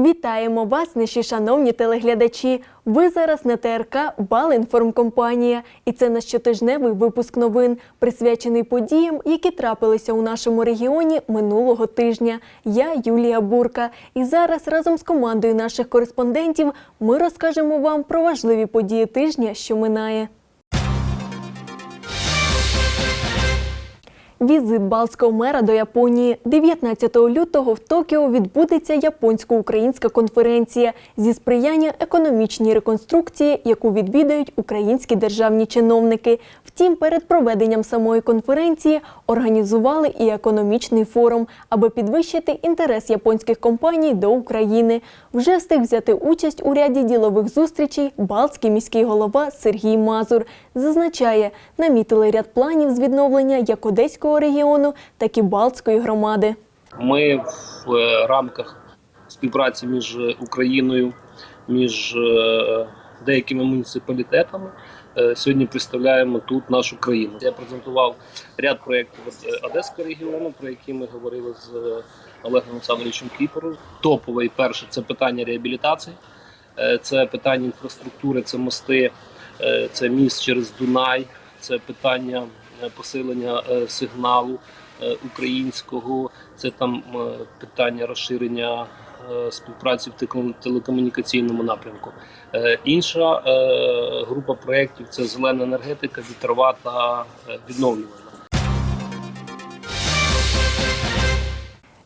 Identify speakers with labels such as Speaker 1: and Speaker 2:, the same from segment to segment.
Speaker 1: Вітаємо вас, наші шановні телеглядачі. Ви зараз на ТРК Балінформкомпанія, і це наш щотижневий випуск новин, присвячений подіям, які трапилися у нашому регіоні минулого тижня. Я Юлія Бурка. І зараз разом з командою наших кореспондентів ми розкажемо вам про важливі події тижня, що минає. Візит балтського мера до Японії 19 лютого в Токіо відбудеться японсько-українська конференція зі сприяння економічній реконструкції, яку відвідають українські державні чиновники. Втім, перед проведенням самої конференції організували і економічний форум, аби підвищити інтерес японських компаній до України. Вже встиг взяти участь у ряді ділових зустрічей Балтський міський голова Сергій Мазур. Зазначає, намітили ряд планів з відновлення як Одеського регіону, так і Балтської громади.
Speaker 2: Ми в е, рамках співпраці між Україною, між е, деякими муніципалітетами е, сьогодні представляємо тут нашу країну. Я презентував ряд проєктів Одеського регіону, про які ми говорили з Олегом Олександровичем Кліпером. Топовий перше це питання реабілітації, це питання інфраструктури, це мости, це міст через Дунай, це питання посилення е, сигналу е, українського, це там е, питання розширення е, співпраці в телекомунікаційному напрямку. Е, Інша е, група проєктів це зелена енергетика, вітрова та е, відновлювальна.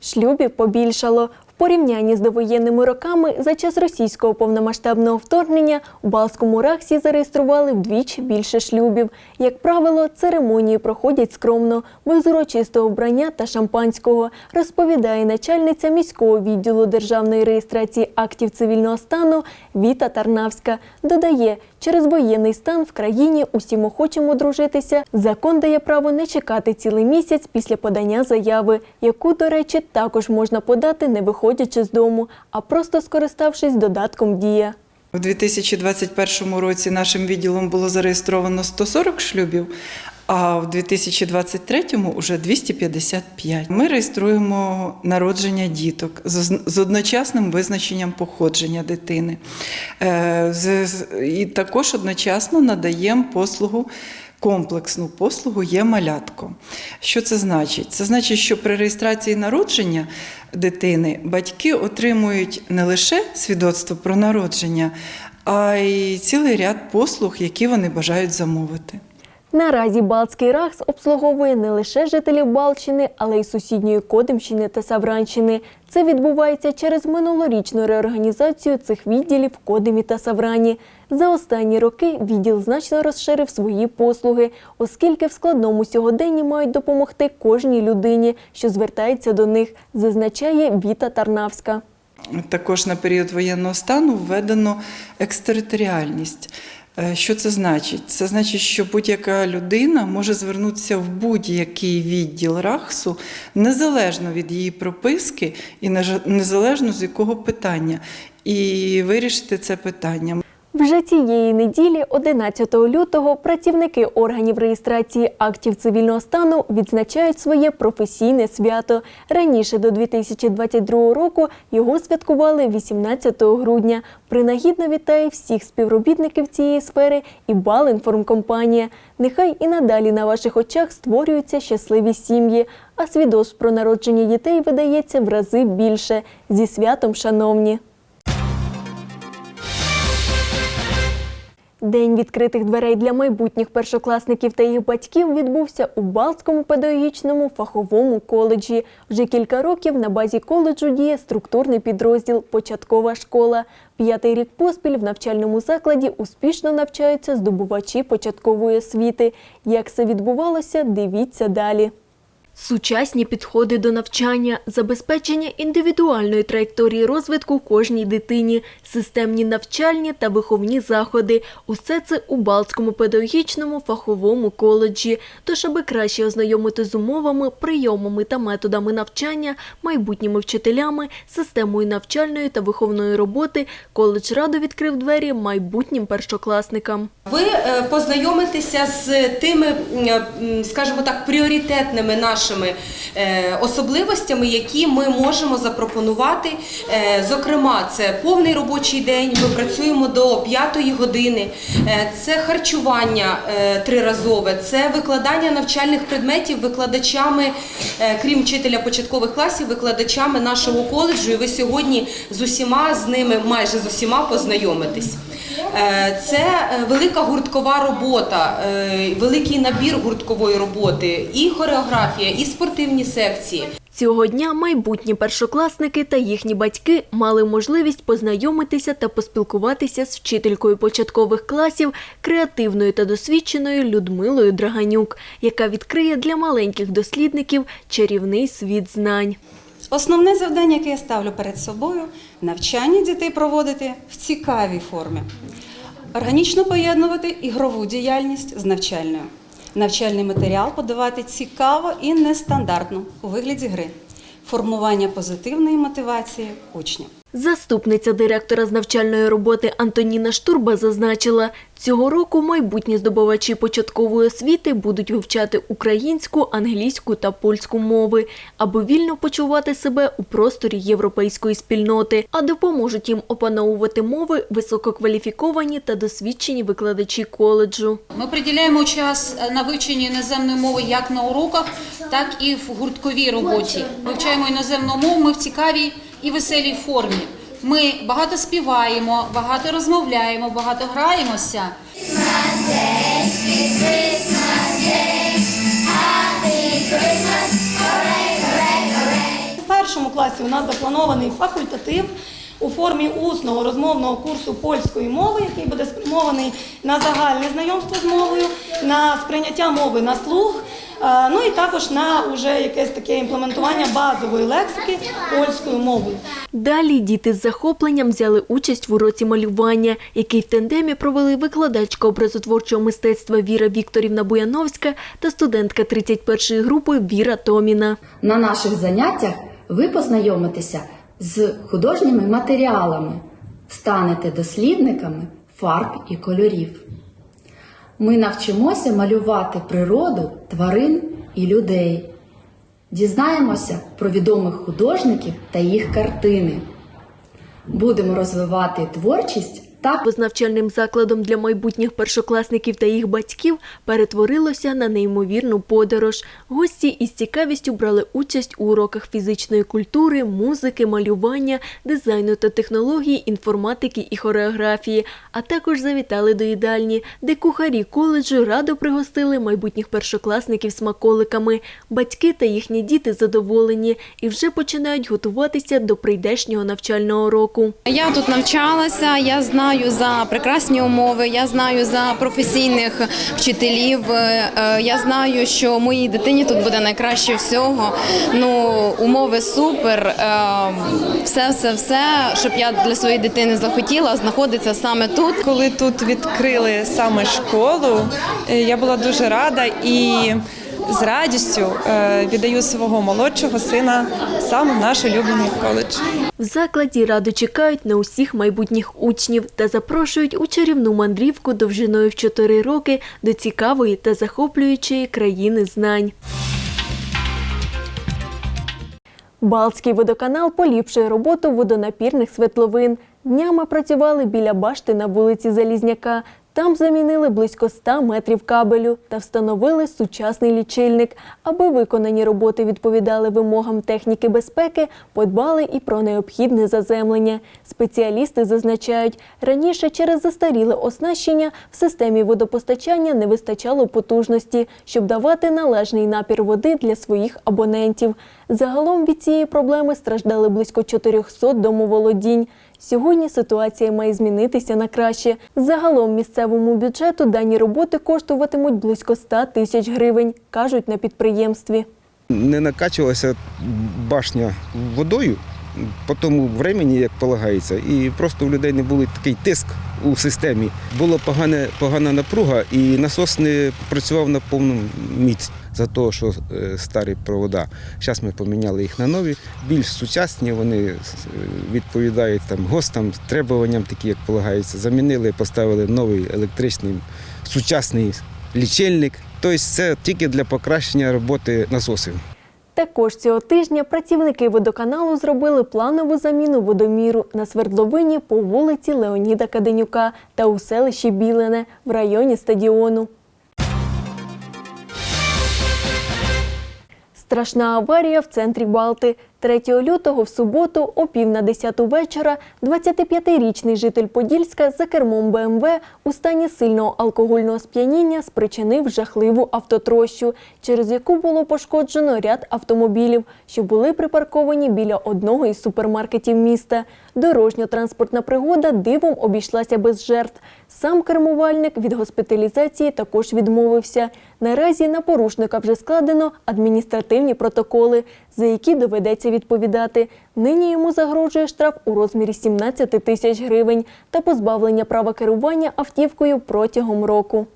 Speaker 1: Шлюбів побільшало. Порівнянні з довоєнними роками за час російського повномасштабного вторгнення у Балтському Рахсі зареєстрували вдвічі більше шлюбів. Як правило, церемонії проходять скромно, без урочистого вбрання та шампанського, розповідає начальниця міського відділу державної реєстрації актів цивільного стану Віта Тарнавська. Додає, через воєнний стан в країні усім охочим одружитися. Закон дає право не чекати цілий місяць після подання заяви, яку, до речі, також можна подати, не виходячи з дому, а просто скориставшись додатком Дія.
Speaker 3: У 2021 році нашим відділом було зареєстровано 140 шлюбів, а в 2023-му вже 255. Ми реєструємо народження діток з одночасним визначенням походження дитини. Е, І також одночасно надаємо послугу. Комплексну послугу є малятко. Що це значить? Це значить, що при реєстрації народження дитини батьки отримують не лише свідоцтво про народження, а й цілий ряд послуг, які вони бажають замовити.
Speaker 1: Наразі Балтський Рахс обслуговує не лише жителів Балтщини, але й сусідньої Кодимщини та Савранщини. Це відбувається через минулорічну реорганізацію цих відділів в Кодимі та Саврані. За останні роки відділ значно розширив свої послуги, оскільки в складному сьогоденні мають допомогти кожній людині, що звертається до них, зазначає Віта Тарнавська.
Speaker 3: Також на період воєнного стану введено екстериторіальність. Е, Що це значить? Це значить, що будь-яка людина може звернутися в будь-який відділ РАХСу незалежно від її прописки і незалежно з якого питання, і вирішити це питання.
Speaker 1: Вже цієї неділі, 11 лютого, працівники органів реєстрації актів цивільного стану відзначають своє професійне свято. Раніше до 2022 року його святкували 18 грудня. Принагідно вітає всіх співробітників цієї сфери і Балінформкомпанія. Нехай і надалі на ваших очах створюються щасливі сім'ї, а свідоцтв про народження дітей видається в рази більше. Зі святом, шановні! День відкритих дверей для майбутніх першокласників та їх батьків відбувся у Балтському педагогічному фаховому коледжі. Вже кілька років на базі коледжу діє структурний підрозділ Початкова школа. П'ятий рік поспіль в навчальному закладі успішно навчаються здобувачі початкової освіти. Як це відбувалося, дивіться далі. Сучасні підходи до навчання, забезпечення індивідуальної траєкторії розвитку кожній дитині, системні навчальні та виховні заходи – усе це у Балтському педагогічному фаховому коледжі. Тож, аби краще ознайомити з умовами, прийомами та методами навчання, майбутніми вчителями, системою навчальної та виховної роботи, коледж радо відкрив двері майбутнім першокласникам.
Speaker 4: Ви е, познайомитеся з тими, м, скажімо так, пріоритетними нашими нашими е, особливостями, які ми можемо запропонувати. Е, Зокрема, це повний робочий день. Ми працюємо до 5 години. Е, Це харчування триразове, це викладання навчальних предметів викладачами, крім вчителя початкових класів, викладачами нашого коледжу. І ви сьогодні з усіма з ними, майже з усіма познайомитесь. Е, Це е, велика гурткова робота, е, великий набір гурткової роботи, і хореографія, і спортивні секції.
Speaker 1: Цього дня майбутні першокласники та їхні батьки мали можливість познайомитися та поспілкуватися з вчителькою початкових класів, креативною та досвідченою Людмилою Драганюк, яка відкриє для маленьких дослідників чарівний світ знань.
Speaker 5: Основне завдання, яке я ставлю перед собою навчання дітей проводити в цікавій формі, органічно поєднувати ігрову діяльність з навчальною, навчальний матеріал подавати цікаво і нестандартно у вигляді гри, формування позитивної мотивації учнів.
Speaker 1: Заступниця директора з навчальної роботи Антоніна Штурба зазначила, цього року майбутні здобувачі початкової освіти будуть вивчати українську, англійську та польську мови, аби вільно почувати себе у просторі європейської спільноти, а допоможуть їм опановувати мови висококваліфіковані та досвідчені викладачі коледжу.
Speaker 6: Ми приділяємо час на вивченні іноземної мови як на уроках, так і в гуртковій роботі. Вивчаємо іноземну мову ми в цікавій і веселій формі. Ми багато співаємо, багато розмовляємо, багато граємося.
Speaker 7: В першому класі у нас запланований факультатив у формі усного розмовного курсу польської мови, який буде спрямований на загальне знайомство з мовою, на сприйняття мови на слух, ну і також на уже якесь таке імплементування базової лексики польською мовою.
Speaker 1: Далі діти з захопленням взяли участь в уроці малювання, який в тандемі провели викладачка образотворчого мистецтва Віра Вікторівна Буяновська та студентка 31-ї групи Віра Томіна.
Speaker 8: На наших заняттях ви познайомитеся з художніми матеріалами, станете дослідниками фарб і кольорів. Ми навчимося малювати природу, тварин і людей. Дізнаємося про відомих художників та їх картини. Будемо розвивати творчість та
Speaker 1: з навчальним закладом для майбутніх першокласників та їх батьків перетворилося на неймовірну подорож. Гості із цікавістю брали участь у уроках фізичної культури, музики, малювання, дизайну та технології, інформатики і хореографії, а також завітали до їдальні, де кухарі коледжу радо пригостили майбутніх першокласників смаколиками. Батьки та їхні діти задоволені і вже починають готуватися до прийдешнього навчального року.
Speaker 9: Я тут навчалася, я знаю за прекрасні умови, я знаю за професійних вчителів. е, е, Я знаю, що моїй дитині тут буде найкраще всього. Ну, умови супер. е, Все, все, все, щоб я для своєї дитини захотіла, знаходиться саме тут.
Speaker 10: Коли тут відкрили саме школу, я була дуже рада і з радістю е, віддаю свого молодшого сина саме в наш улюблений коледж.
Speaker 1: В закладі радо чекають на усіх майбутніх учнів та запрошують у чарівну мандрівку довжиною в 4 роки до цікавої та захоплюючої країни знань. Балтський водоканал поліпшує роботу водонапірних свердловин. Днями працювали біля башти на вулиці Залізняка. Там замінили близько 100 метрів кабелю та встановили сучасний лічильник. Аби виконані роботи відповідали вимогам техніки безпеки, подбали і про необхідне заземлення. Спеціалісти зазначають, раніше через застаріле оснащення в системі водопостачання не вистачало потужності, щоб давати належний напір води для своїх абонентів. Загалом від цієї проблеми страждали близько 400 домоволодінь. Сьогодні ситуація має змінитися на краще. Загалом місцевому бюджету дані роботи коштуватимуть близько 100 тисяч гривень, кажуть на підприємстві.
Speaker 11: не накачувалася башня водою по тому времені, як полагається, і просто у людей не був такий тиск у системі. Була погана, погана напруга, і насос не працював на повну міць за того, що е, старі провода. Зараз ми поміняли їх на нові, більш сучасні, вони е, відповідають там ГОСТам, требуванням, такі, як полагається. Замінили, поставили новий електричний сучасний лічильник. Тобто це тільки для покращення роботи насосів.
Speaker 1: Також цього тижня працівники водоканалу зробили планову заміну водоміру на свердловині по вулиці Леоніда Каденюка та у селищі Білине в районі стадіону. Страшна аварія в центрі Балти. 3 лютого в суботу о пів на 10 вечора 25-річний житель Подільська за кермом БМВ у стані сильного алкогольного сп'яніння спричинив жахливу автотрощу, через яку було пошкоджено ряд автомобілів, що були припарковані біля одного із супермаркетів міста. Дорожньо-транспортна пригода дивом обійшлася без жертв. Сам кермувальник від госпіталізації також відмовився. Наразі на порушника вже складено адміністративні протоколи, за які доведеться відповідати. Нині йому загрожує штраф у розмірі 17 тисяч гривень та позбавлення права керування автівкою протягом року.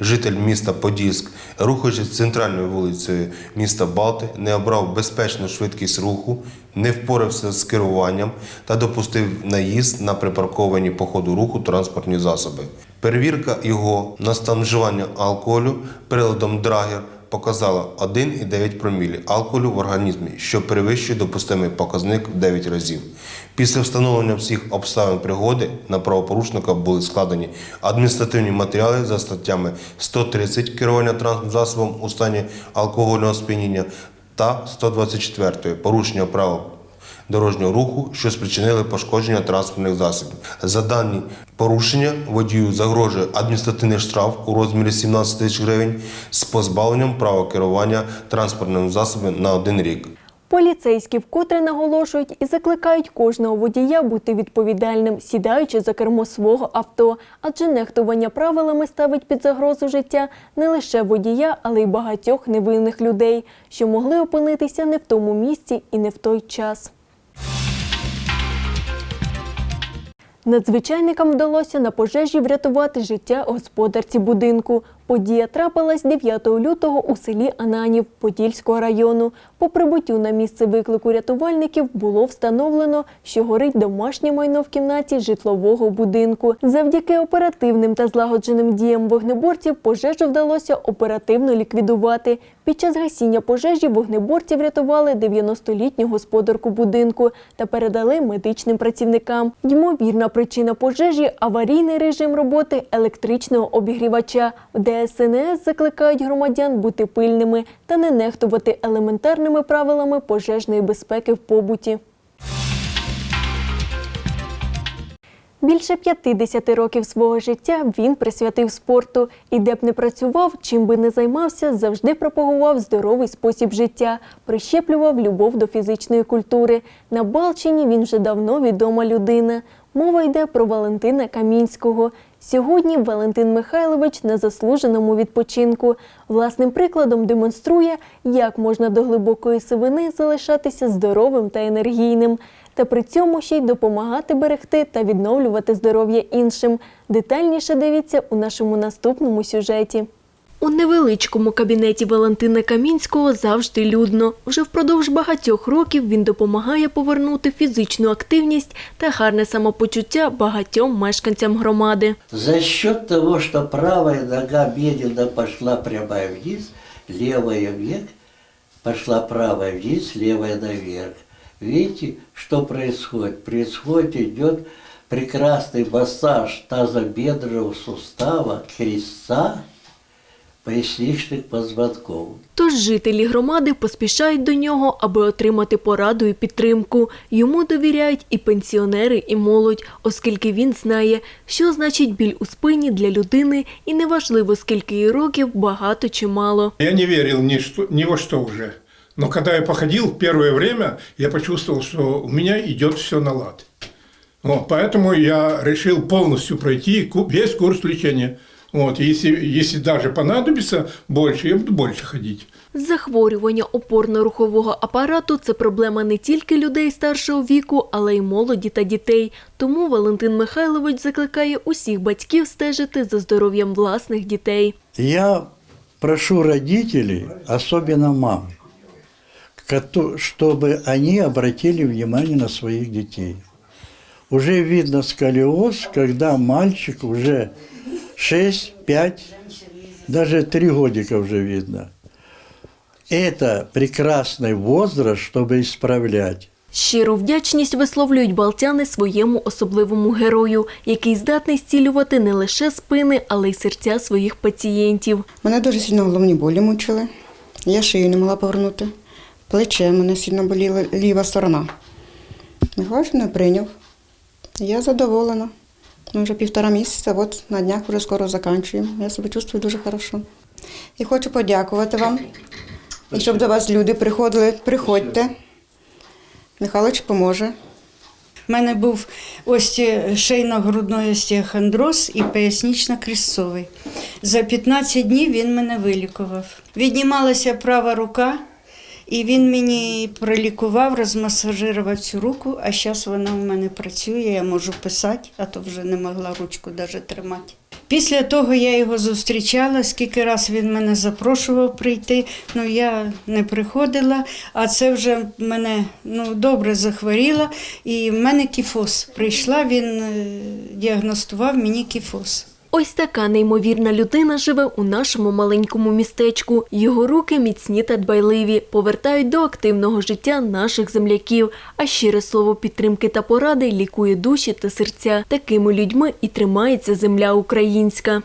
Speaker 12: Житель міста Подільськ, рухаючись центральною вулицею міста Балти, не обрав безпечну швидкість руху, не впорався з керуванням та допустив наїзд на припарковані по ходу руху транспортні засоби. Перевірка його на стан вживання алкоголю приладом Драгер показала 1,9 промілі алкоголю в організмі, що перевищує допустимий показник в 9 разів. Після встановлення всіх обставин пригоди на правопорушника були складені адміністративні матеріали за статтями 130 керування транспортним засобом у стані алкогольного сп'яніння та 124 порушення правил дорожнього руху, що спричинили пошкодження транспортних засобів. За дані порушення водію загрожує адміністративний штраф у розмірі 17 тисяч гривень з позбавленням права керування транспортним засобом на один рік.
Speaker 1: Поліцейські вкотре наголошують і закликають кожного водія бути відповідальним, сідаючи за кермо свого авто, адже нехтування правилами ставить під загрозу життя не лише водія, але й багатьох невинних людей, що могли опинитися не в тому місці і не в той час. Надзвичайникам вдалося на пожежі врятувати життя господарці будинку. Подія трапилась 9 лютого у селі Ананів Подільського району. По прибуттю на місце виклику рятувальників було встановлено, що горить домашнє майно в кімнаті житлового будинку. Завдяки оперативним та злагодженим діям вогнеборців пожежу вдалося оперативно ліквідувати. Під час гасіння пожежі вогнеборці врятували 90-літню господарку будинку та передали медичним працівникам. Ймовірна причина пожежі аварійний режим роботи електричного обігрівача. В ДСНС закликають громадян бути пильними та не нехтувати елементарними правилами пожежної безпеки в побуті. Більше 50 років свого життя він присвятив спорту. І де б не працював, чим би не займався, завжди пропагував здоровий спосіб життя, прищеплював любов до фізичної культури. На Балчині він вже давно відома людина. Мова йде про Валентина Камінського. Сьогодні Валентин Михайлович на заслуженому відпочинку. Власним прикладом демонструє, як можна до глибокої сивини залишатися здоровим та енергійним, та при цьому ще й допомагати берегти та відновлювати здоров'я іншим. Детальніше дивіться у нашому наступному сюжеті. У невеличкому кабінеті Валентина Камінського завжди людно. Вже впродовж багатьох років він допомагає повернути фізичну активність та гарне самопочуття багатьом мешканцям громади.
Speaker 13: За счет того, что правая нога медленно пошла прямая вниз, левая вверх, пошла правая вниз, левая наверх. Видите, что происходит? Происходит, идет прекрасный массаж тазобедренного сустава, крестца, поясничных позвонков.
Speaker 1: Тож жителі громади поспішають до нього, аби отримати пораду і підтримку. Йому довіряють і пенсіонери, і молодь, оскільки він знає, що значить біль у спині для людини, і неважливо, скільки їй років, багато чи мало.
Speaker 14: Я не верил ни, что, ни во что уже. Но когда я походил первое время, я почувствовал, что у меня идет все на лад. Вот, поэтому я решил полностью пройти весь курс лечения. Вот, если, если даже понадобится больше, я буду больше ходить.
Speaker 1: Захворювання опорно-рухового апарату це проблема не тільки людей старшого віку, але й молоді та дітей. Тому Валентин Михайлович закликає усіх батьків стежити за здоров'ям власних дітей.
Speaker 15: Я прошу родителей, особенно мам, кото- чтобы они обратили внимание на своих детей. Уже видно сколиоз, когда мальчик уже 6, 5, даже 3 годика уже видно. Это прекрасный возраст, чтобы исправлять.
Speaker 1: Щиру вдячність висловлюють балтяни своєму особливому герою, який здатний зцілювати не лише спини, але й серця своїх пацієнтів.
Speaker 16: Мене дуже сильно головні болі мучили. Я шию не могла повернути. Плече мене сильно боліло, ліва сторона. Михайлович мене прийняв. Я задоволена. Ми вже півтора місяця, от на днях вже скоро закінчуємо. Я себе чувствую дуже хорошо. І хочу подякувати вам. І щоб до вас люди приходили, приходьте. Михайлович поможе.
Speaker 17: У мене був ось шийно-грудної остеохондроз і пояснічно-крестцовий. За 15 днів він мене вилікував. Віднімалася права рука, і він мені пролікував, розмасажирував цю руку, а зараз вона у мене працює, я можу писати, а то вже не могла ручку навіть тримати. Після того я його зустрічала, скільки раз він мене запрошував прийти, ну я не приходила, а це вже мене ну, добре захворіла, і в мене кіфоз. Прийшла, він е, діагностував мені кіфоз.
Speaker 1: Ось така неймовірна людина живе у нашому маленькому містечку. Його руки міцні та дбайливі, повертають до активного життя наших земляків. А щире слово підтримки та поради лікує душі та серця. Такими людьми і тримається земля українська.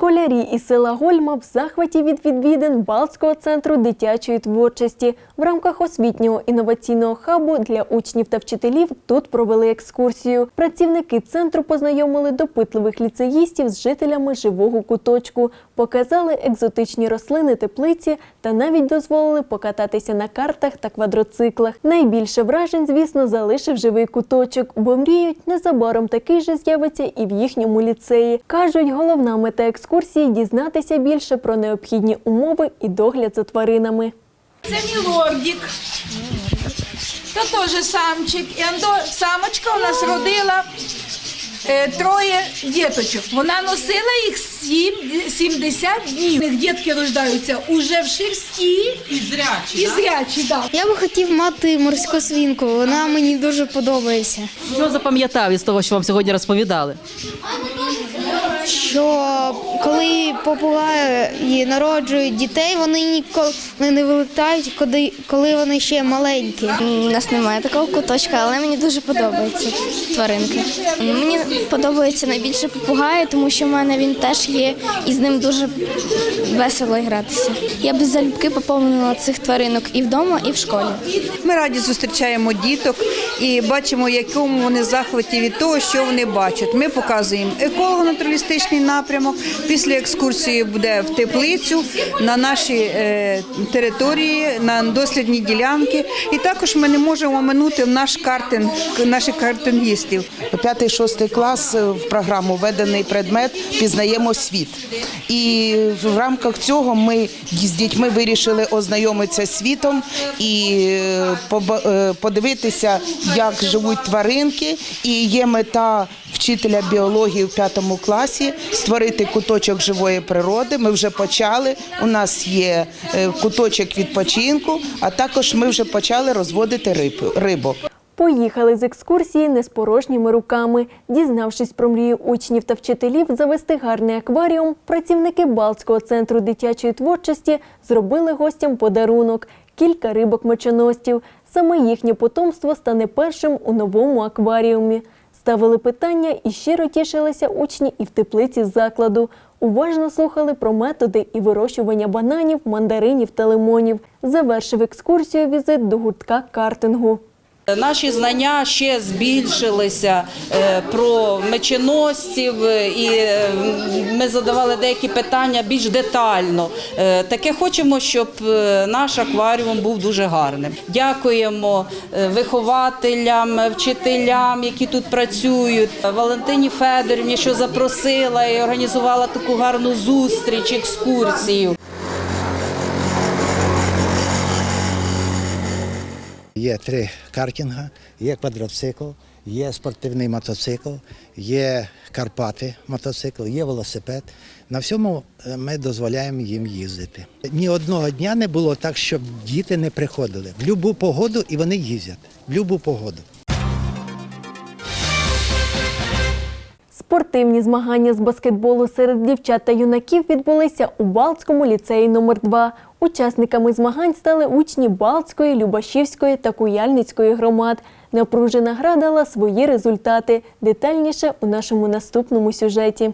Speaker 1: Школярі із села Гольма в захваті від відвідин Балтського центру дитячої творчості. В рамках освітнього інноваційного хабу для учнів та вчителів тут провели екскурсію. Працівники центру познайомили допитливих ліцеїстів з жителями живого куточку, показали екзотичні рослини теплиці та навіть дозволили покататися на картах та квадроциклах. Найбільше вражень, звісно, залишив живий куточок, бо мріють незабаром такий же з'явиться і в їхньому ліцеї. кажуть, головна мета екскурсії дізнатися більше про необхідні умови і догляд за тваринами.
Speaker 18: Це мілордік. То теж самчик. І самочка у нас родила троє діточок. Вона носила їх сім, 70 днів. У них дітки рождаються уже в шерсті. І зрячі, І зрячі, да?
Speaker 19: Я би хотів мати морську свінку, вона мені дуже подобається.
Speaker 20: Що запам'ятав із того, що вам сьогодні розповідали?
Speaker 19: Що коли попугаї народжують дітей, вони ніколи не вилітають, коли, коли вони ще маленькі. У нас немає такого куточка, але мені дуже подобаються тваринки. Мені подобається найбільше попугаї, тому що в мене він теж є, і з ним дуже весело гратися. Я б залюбки поповнила цих тваринок і вдома, і в школі.
Speaker 21: Ми раді зустрічаємо діток і бачимо, в якому вони захваті від того, що вони бачать. Ми показуємо еколого-натуралістичний напрямок. Після екскурсії буде в теплицю на нашій е, території, на дослідні ділянки. І також ми не можемо оминути наш картинг, наших картингістів.
Speaker 22: П'ятий-шостий клас е, в програму введений предмет Пізнаємо світ. І в рамках цього ми з дітьми вирішили ознайомитися світом і е, подивитися, як живуть тваринки. І є мета вчителя біології в п'ятому класі створити куточок живої природи. Ми вже почали. У нас є е, куточок відпочинку, а також ми вже почали розводити риб- рибу.
Speaker 1: Поїхали з екскурсії не з порожніми руками. Дізнавшись про мрію учнів та вчителів завести гарний акваріум, працівники Балтського центру дитячої творчості зробили гостям подарунок кілька рибок мечоносців. Саме їхнє потомство стане першим у новому акваріумі. Ставили питання і щиро тішилися учні і в теплиці закладу. Уважно слухали про методи і вирощування бананів, мандаринів та лимонів. Завершив екскурсію візит до гуртка картингу.
Speaker 23: Наші знання ще збільшилися е, про меченосців, е, і е, ми задавали деякі питання більш детально. Таке хочемо, щоб наш акваріум був дуже гарним. Дякуємо вихователям, вчителям, які тут працюють. Валентині Федорівні, що запросила і організувала таку гарну зустріч, екскурсію.
Speaker 24: Є три картинга, є квадроцикл, є спортивний мотоцикл, є Карпати мотоцикл, є велосипед. На всьому е, ми дозволяємо їм їздити. Ні одного дня не було так, щоб діти не приходили. В будь-яку погоду і вони їздять. В будь-яку погоду.
Speaker 1: Спортивні змагання з баскетболу серед дівчат та юнаків відбулися у Балтському ліцеї номер 2 Учасниками змагань стали учні Балтської, Любашівської та Куяльницької громад. Напружена гра дала свої результати. Детальніше у нашому наступному сюжеті.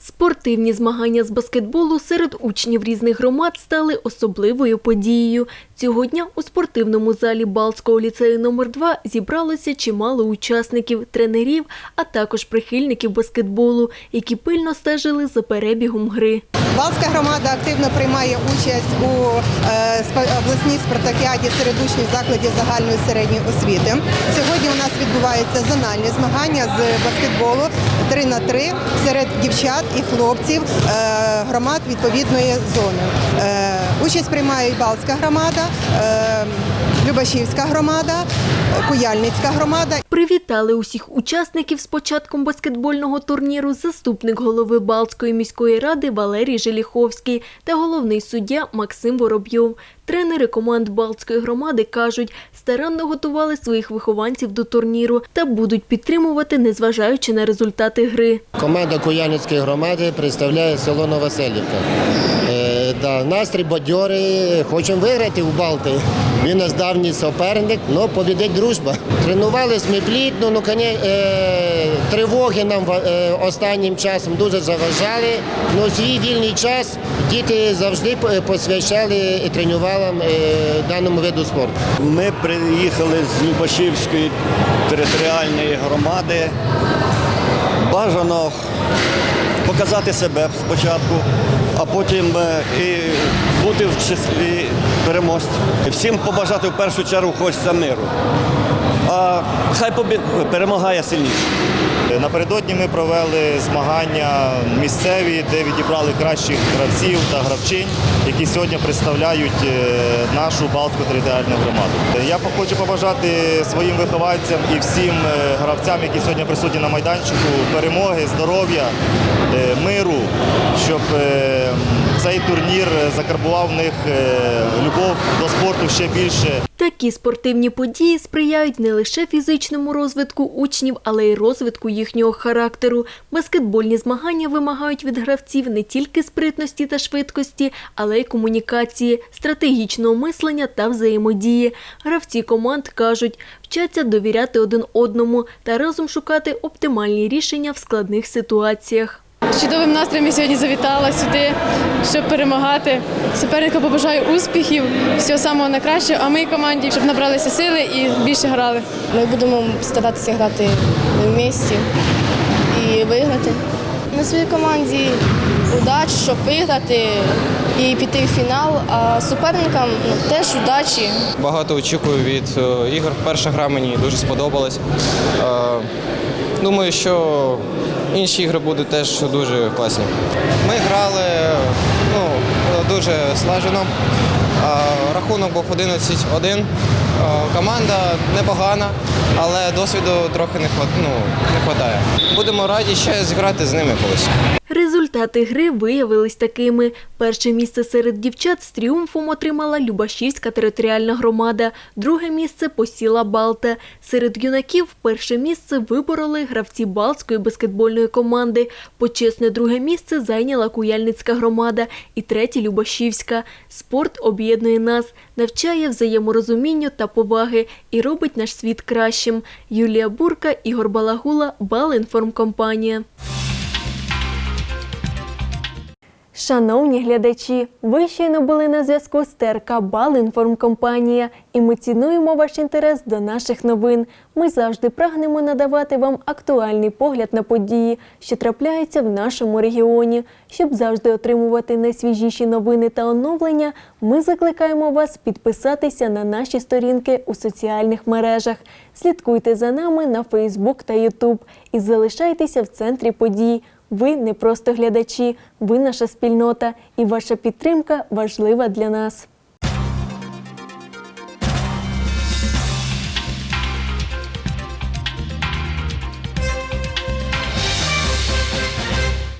Speaker 1: Спортивні змагання з баскетболу серед учнів різних громад стали особливою подією. Цього дня у спортивному залі Балтського ліцею номер 2 зібралося чимало учасників, тренерів, а також прихильників баскетболу, які пильно стежили за перебігом гри.
Speaker 25: Балтська громада активно приймає участь у е, обласній спартакіаді серед учнів закладів загальної середньої освіти. Сьогодні у нас відбуваються зональні змагання з баскетболу 3 на 3 серед дівчат і хлопців е, громад відповідної зони. Участь приймає Балтська громада, е, Любашівська громада, Куяльницька громада
Speaker 1: Привітали усіх учасників з початком баскетбольного турніру заступник голови Балтської міської ради Валерій Желіховський та головний суддя Максим Воробйов. Тренери команд Балтської громади кажуть, старанно готували своїх вихованців до турніру та будуть підтримувати, незважаючи на результати гри.
Speaker 26: Команда Куяльницької громади представляє село Новоселівка. Е, да, настрій бадьорий, хочемо виграти у Балти. Він наш давній суперник, але побідить дружба. Тренувались ми плідно, ну, коне, е, тривоги нам е, останнім часом дуже заважали. Ну, свій вільний час діти завжди посвящали тренувалам е, даному виду спорту.
Speaker 27: Ми приїхали з Любашівської територіальної громади. Бажано показати себе спочатку, а потім е, і бути в числі переможців. Всім побажати в першу чергу хочеться миру. А хай перемагає сильніше.
Speaker 28: Напередодні ми провели змагання місцеві, де відібрали кращих гравців та гравчинь, які сьогодні представляють е, нашу Балтську територіальну громаду. Я хочу побажати своїм вихованцям і всім е, гравцям, які сьогодні присутні на майданчику, перемоги, здоров'я, е, миру, щоб цей турнір закарбував в них любов до спорту ще більше.
Speaker 1: Такі спортивні події сприяють не лише фізичному розвитку учнів, але й розвитку їхнього характеру. Баскетбольні змагання вимагають від гравців не тільки спритності та швидкості, але й комунікації, стратегічного мислення та взаємодії. Гравці команд кажуть, вчаться довіряти один одному та разом шукати оптимальні рішення в складних ситуаціях.
Speaker 29: З чудовим настроєм я сьогодні завітала сюди, щоб перемагати. Супернику побажаю успіхів, всього самого найкращого, а моїй команді, щоб набралися сили і більше грали.
Speaker 30: Ми будемо старатися грати в місті і виграти. На своїй команді удачі, щоб виграти і піти в фінал, а суперникам теж удачі.
Speaker 31: Багато очікую від е, ігор. Перша гра мені дуже сподобалась. Е, Думаю, що інші ігри будуть теж дуже класні. Ми грали дуже слажено. Рахунок був 11-1. Е, Команда непогана, але досвіду трохи не ну, вистачає. Будемо раді ще зіграти з ними колись.
Speaker 1: Результати гри виявились такими. Перше місце серед дівчат з тріумфом отримала Любашівська територіальна громада, друге місце посіла Балта. Серед юнаків перше місце вибороли гравці Балтської баскетбольної команди. Почесне друге місце зайняла Куяльницька громада і третє Любашівська. Спорт об'єднує нас, навчає взаєморозумінню та поваги і робить наш світ кращим. Юлія Бурка, Ігор Балагула, Балінформкомпанія. Шановні глядачі, ви щойно були на зв'язку з ТРК Балінформкомпанія, і ми цінуємо ваш інтерес до наших новин. Ми завжди прагнемо надавати вам актуальний погляд на події, що трапляються в нашому регіоні. Щоб завжди отримувати найсвіжіші новини та оновлення, ми закликаємо вас підписатися на наші сторінки у соціальних мережах. Слідкуйте за нами на Фейсбук та Ютуб і залишайтеся в центрі подій. Ви не просто глядачі, ви наша спільнота, і ваша підтримка важлива для нас.